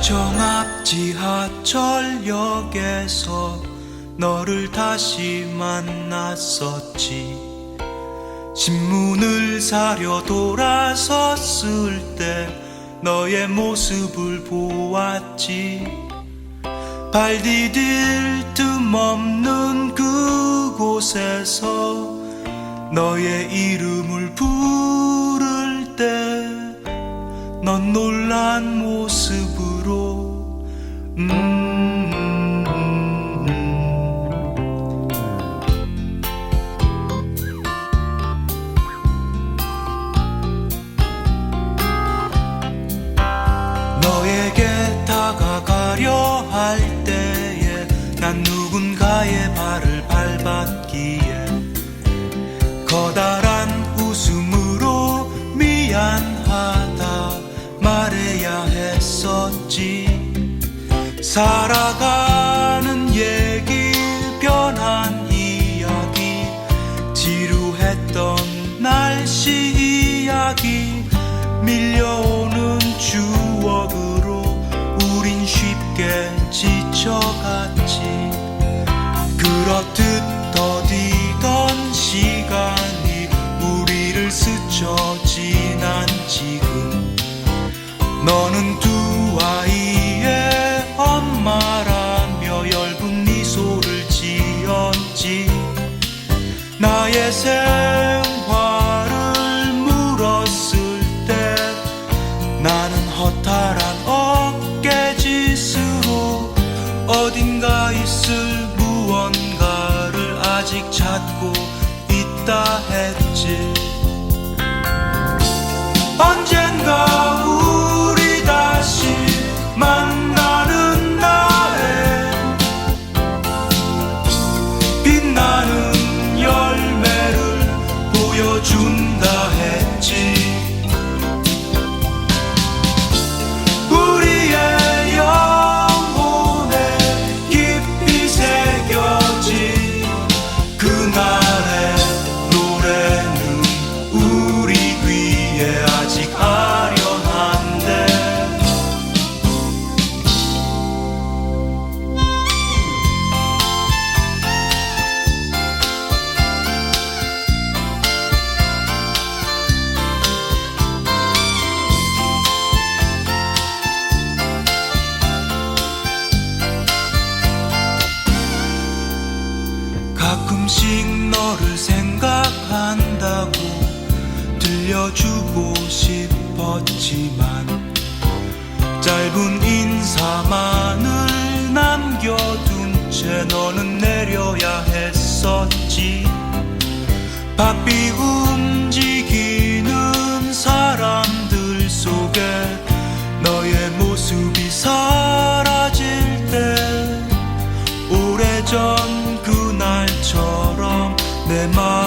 시청 앞 지하철역에서 너를 다시 만났었지. 신문을 사려 돌아섰을 때 너의 모습을 보았지. 발 디딜 틈 없는 그곳에서 너의 이름을 넌 놀란 모습으로. 음, 살아가는 얘기 변한 이야기 지루했던 날씨 이야기 밀려오는 추억으로 우린 쉽게 지쳐갔지. 그렇듯 더디던 시간이 우리를 스쳐 지난 지금. 너는 두 허탈한 어깨짓으로 어딘가 있을 무언가를 아직 찾고 있다 했지. 언젠 가끔씩 너를 생각한다고 들려주고 싶었지만 짧은 인사만을 남겨둔 채 너는 내려야 했었지. 바삐 움직이는 사람들 속에 너의 모습이 사라질 때 오래전 Mom.